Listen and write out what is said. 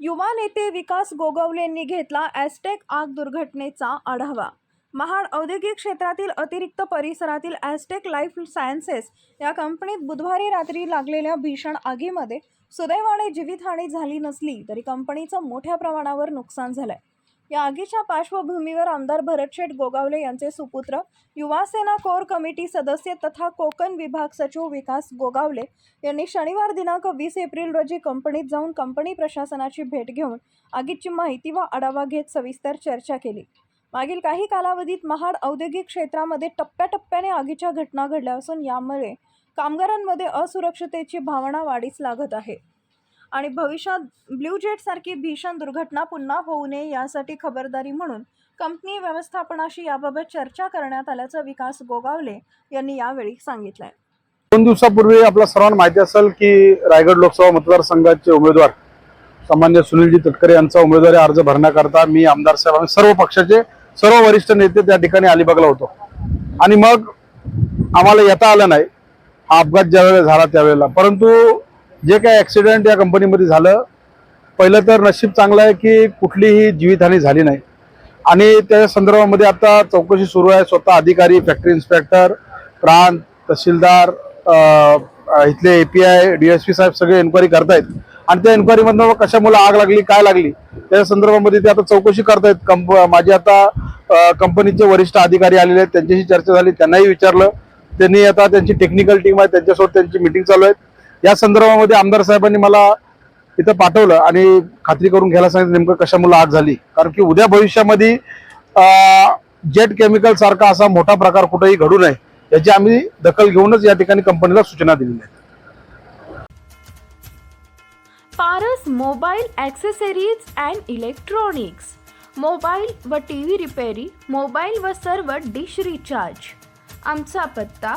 युवा नेते विकास गोगवलेंनी घेतला ॲस्टेक आग दुर्घटनेचा आढावा. महाड औद्योगिक क्षेत्रातील अतिरिक्त परिसरातील ॲस्टेक लाईफ सायन्सेस या कंपनीत बुधवारी रात्री लागलेल्या भीषण आगीमध्ये सुदैवाने जीवितहानी झाली नसली तरी कंपनीचं मोठ्या प्रमाणावर नुकसान झालं आहे या आगीच्या पार्श्वभूमीवर आमदार भरतशेठ गोगावले यांचे सुपुत्र युवासेना कोर कमिटी सदस्य तथा कोकण विभाग सचिव विकास गोगावले यांनी शनिवार दिनांक वीस एप्रिल रोजी कंपनीत जाऊन कंपनी प्रशासनाची भेट घेऊन आगीची माहिती व आढावा घेत सविस्तर चर्चा केली. मागील काही कालावधीत महाड औद्योगिक क्षेत्रामध्ये टप्प्याटप्प्याने आगीच्या घटना घडल्या असून यामुळे कामगारांमध्ये असुरक्षतेची भावना वाढीस लागत आहे. आणि भविष्यात ब्ल्यू जेटसारखी भीषण दुर्घटना पुन्हा होऊ नये यासाठी खबरदारी म्हणून कंपनी व्यवस्थापनाशी याबाबत चर्चा करण्यात आल्याचं विकास गोगावले यांनी यावेळी सांगितलंय. दोन दिवसापूर्वी आपल्या सर्वांना माहिती असेल की रायगड लोकसभा मतदारसंघाचे उमेदवार सामान्य सुनीलजी तटकरे यांचा उमेदवारी अर्ज भरण्याकरता मी आमदार साहेब आम्ही सर्व पक्षाचे सर्व वरिष्ठ नेते त्या ठिकाणी अलिबागला होतो. आणि मग आम्हाला येता आलं नाही. हा अपघात ज्यावेळेला झाला त्यावेळेला. परंतु जे काही ॲक्सिडेंट या कंपनीमध्ये झालं पहिलं तर नशीब चांगलं आहे की कुठलीही जीवितहानी झाली नाही. आणि त्या संदर्भामध्ये आता चौकशी सुरू आहे स्वतः अधिकारी फॅक्टरी इन्स्पेक्टर प्रांत तहसीलदार इथले A P I D S P साहेब सगळे एन्क्वायरी करतायत. आणि त्या एन्क्वायरीमधनं कशामुळे आग लागली काय लागली त्या संदर्भामध्ये ते आता चौकशी करतायत. कंप माझे आता कंपनीचे वरिष्ठ अधिकारी आलेले आहेत त्यांच्याशी चर्चा झाली त्यांनाही विचारलं. त्यांनी आता त्यांची टेक्निकल टीम आहे त्यांच्यासोबत त्यांची मिटिंग चालू आहेत या संदर्भामध्ये आमदार साहेबांनी मला इथं पाठवलं आणि खात्री करून घ्यायला सांगितलं नेमकं कशामुळे आग झाली. कारण की उद्या भविष्यामध्ये जेट केमिकल सारखा असा मोठा प्रकार कुठेही घडू नये याची आम्ही दखल घेऊनच या ठिकाणी कंपनीला सूचना दिलेल्या आहेत. Paras mobile accessories and electronics. Mobile व टी व्ही रिपेरी मोबाईल व सर्व डिश रिचार्ज. आमचा पत्ता